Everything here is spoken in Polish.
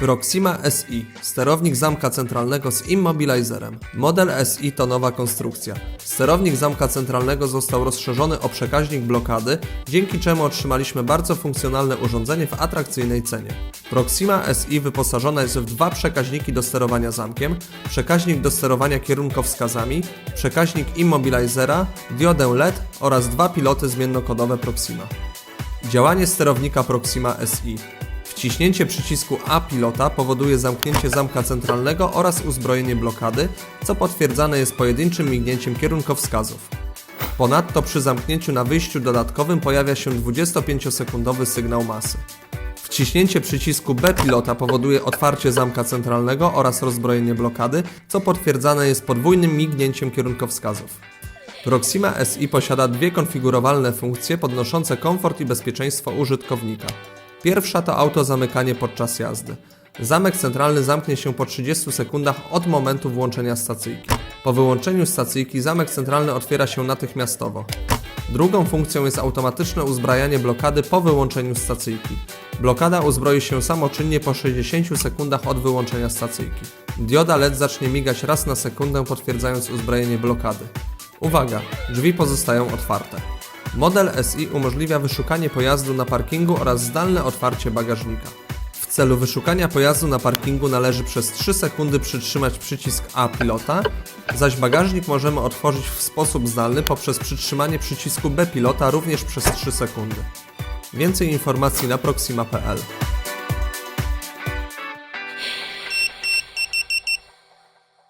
Proxima SI, sterownik zamka centralnego z immobilizerem. Model SI to nowa konstrukcja. Sterownik zamka centralnego został rozszerzony o przekaźnik blokady, dzięki czemu otrzymaliśmy bardzo funkcjonalne urządzenie w atrakcyjnej cenie. Proxima SI wyposażona jest w dwa przekaźniki do sterowania zamkiem, przekaźnik do sterowania kierunkowskazami, przekaźnik immobilizera, diodę LED oraz dwa piloty zmiennokodowe Proxima. Działanie sterownika Proxima SI. Wciśnięcie przycisku A pilota powoduje zamknięcie zamka centralnego oraz uzbrojenie blokady, co potwierdzane jest pojedynczym mignięciem kierunkowskazów. Ponadto przy zamknięciu na wyjściu dodatkowym pojawia się 25-sekundowy sygnał masy. Wciśnięcie przycisku B pilota powoduje otwarcie zamka centralnego oraz rozbrojenie blokady, co potwierdzane jest podwójnym mignięciem kierunkowskazów. Proxima SI posiada dwie konfigurowalne funkcje podnoszące komfort i bezpieczeństwo użytkownika. Pierwsza to autozamykanie podczas jazdy. Zamek centralny zamknie się po 30 sekundach od momentu włączenia stacyjki. Po wyłączeniu stacyjki zamek centralny otwiera się natychmiastowo. Drugą funkcją jest automatyczne uzbrajanie blokady po wyłączeniu stacyjki. Blokada uzbroi się samoczynnie po 60 sekundach od wyłączenia stacyjki. Dioda LED zacznie migać raz na sekundę potwierdzając uzbrojenie blokady. Uwaga, drzwi pozostają otwarte. Model SI umożliwia wyszukanie pojazdu na parkingu oraz zdalne otwarcie bagażnika. Celu wyszukania pojazdu na parkingu należy przez 3 sekundy przytrzymać przycisk A pilota, zaś bagażnik możemy otworzyć w sposób zdalny poprzez przytrzymanie przycisku B pilota również przez 3 sekundy. Więcej informacji na proxima.pl